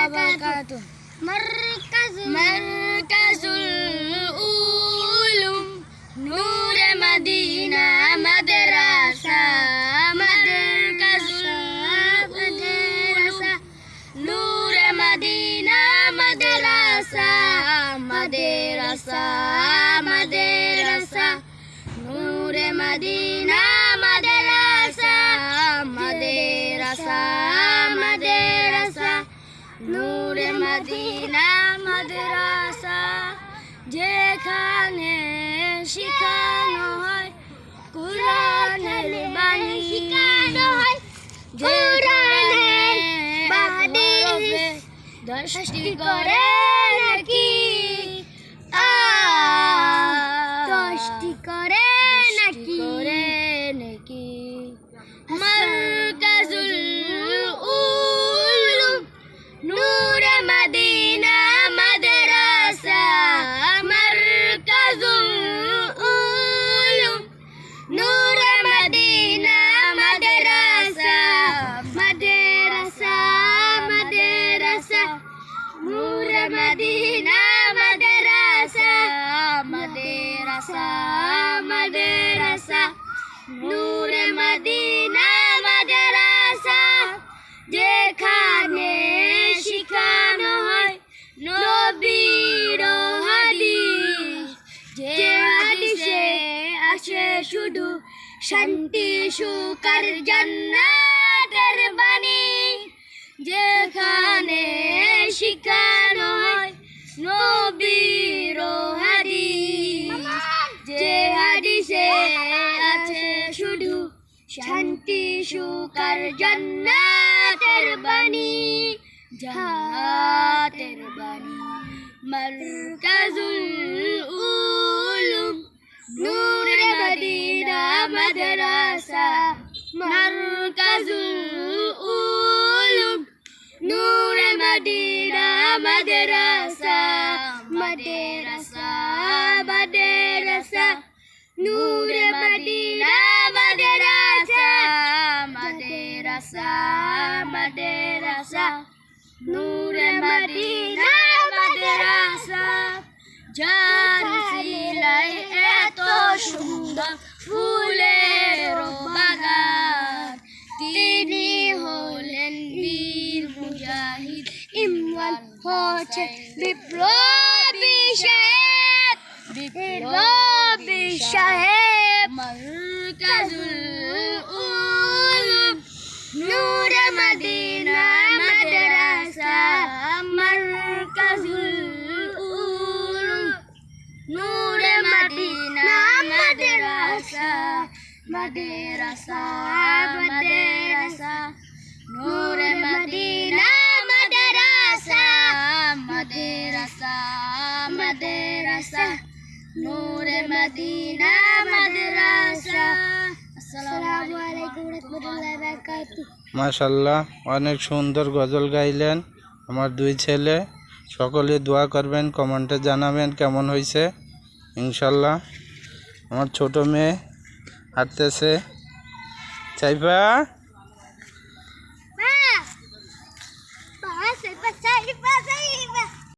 وبركاته مركز مركز العلوم نور مدينة مدرسة مركز العلوم نور مدينة مدرسة مدرسة مدرسة نور مدينة مدرسة مدرسة مدرسة নূর মদিনা মাদ্রাসা যেখানে শিখানো হয় কুরআনের বাণী। শিখানো হয় কুরআনের বাণী। দশটি করে মদিনা মাদ্রাসা মাদ্রাসা মাদ্রাসা নূর মদিনা মাদ্রাসা যেখানে শিখানো হয় নবীর হাদিস যে হাদিসে আসে শুধু শান্তি সুকার জান্নাতের বাণী যেখানে শান্তি সুকার জান্নাতের বাণী। জান্নাতের বাণী। মারকাজুল উলুম। নূর মদিনা মাদ্রাসা। মারকাজুল উলুম। নূর মদিনা মাদ্রাসা। মাদ্রাসা মাদ্রাসা নূর মদিনা মাদ্রাসা। যার সিলাই এত সুন্দর ফুলের বাগান। তিনি হলেন বীর মুজাহিদ। ইমরান হচ্ছে বিপ্লবী সাহেব বিপ্লবী সাহেব মাদ্রাসা মাদ্রাসা নূর মদিনা মাদ্রাসা মাদ্রাসা মাদ্রাসা নূর মদিনা মাদ্রাসা আসসালামু আলাইকুম রহমতুল্লাহি ওয়া বারাকাতুহু মাশাল্লাহ অনেক সুন্দর গজল গাইলেন আমার দুই ছেলে। সকলে দোয়া করবেন, কমেন্টে জানাবেন কেমন হয়েছে ইনশাল্লাহ, আমার ছোট মেয়ে হাঁটতেছে। চাইবা